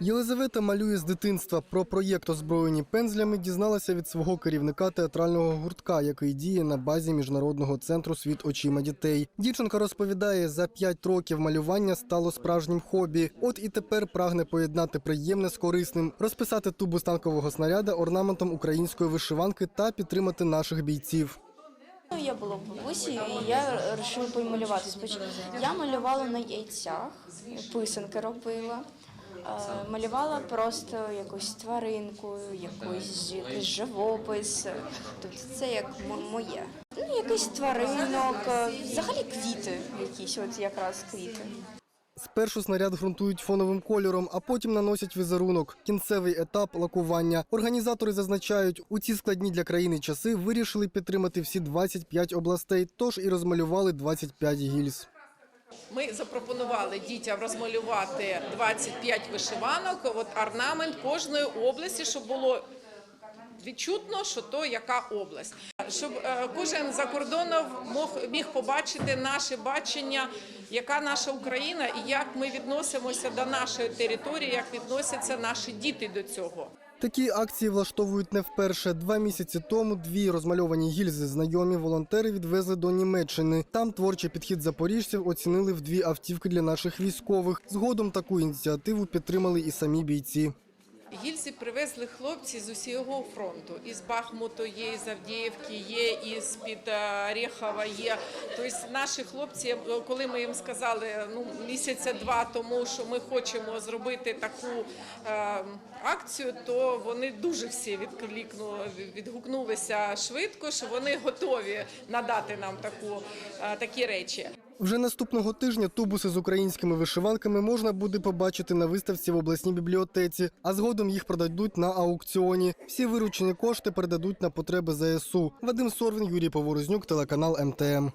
Єлизавета малює з дитинства. Про проєкт озброєні пензлями дізналася від свого керівника театрального гуртка, який діє на базі міжнародного центру світ очима дітей. Дівчинка розповідає, за п'ять років малювання стало справжнім хобі. От і тепер прагне поєднати приємне з корисним, розписати тубу з танкового снаряда орнаментом української вишиванки та підтримати наших бійців. Ну, Я була в бабусі, і я вирішила помалювати. Я малювала на яйцях, писанки робила. Е, Малювала просто якусь тваринку, якусь, якийсь живопис. Тобто це як моє. Ну, якийсь тваринок, е, взагалі квіти якісь, от якраз квіти. Спершу снаряд ґрунтують фоновим кольором, а потім наносять візерунок. Кінцевий етап лакування. Організатори зазначають, у ці складні для країни часи вирішили підтримати всі 25 областей, тож і розмалювали 25 гільз. Ми запропонували дітям розмалювати 25 вишиванок, от орнамент кожної області, щоб було відчутно, що то яка область, щоб е, кожен за кордоном міг побачити наше бачення, яка наша Україна і як ми відносимося до нашої території, як відносяться наші діти до цього. Такі акції влаштовують не вперше. Два місяці тому дві розмальовані гільзи знайомі волонтери відвезли до Німеччини. Там творчий підхід запоріжців оцінили в дві автівки для наших військових. Згодом таку ініціативу підтримали і самі бійці. Гільзи привезли хлопці з усього фронту. Із Бахмуту є, із Авдіївки є, із під Орєхова є. Тобто наші хлопці, е, коли ми їм сказали ну місяця два тому, що ми хочемо зробити таку е, акцію, то вони дуже всі відкликнули, відгукнулися швидко, що вони готові надати нам таку е, такі речі. Вже наступного тижня тубуси з українськими вишиванками можна буде побачити на виставці в обласній бібліотеці, а згодом їх продадуть на аукціоні. Всі виручені кошти передадуть на потреби ЗСУ. Вадим Сорвін, Юрій Поворознюк, телеканал МТМ.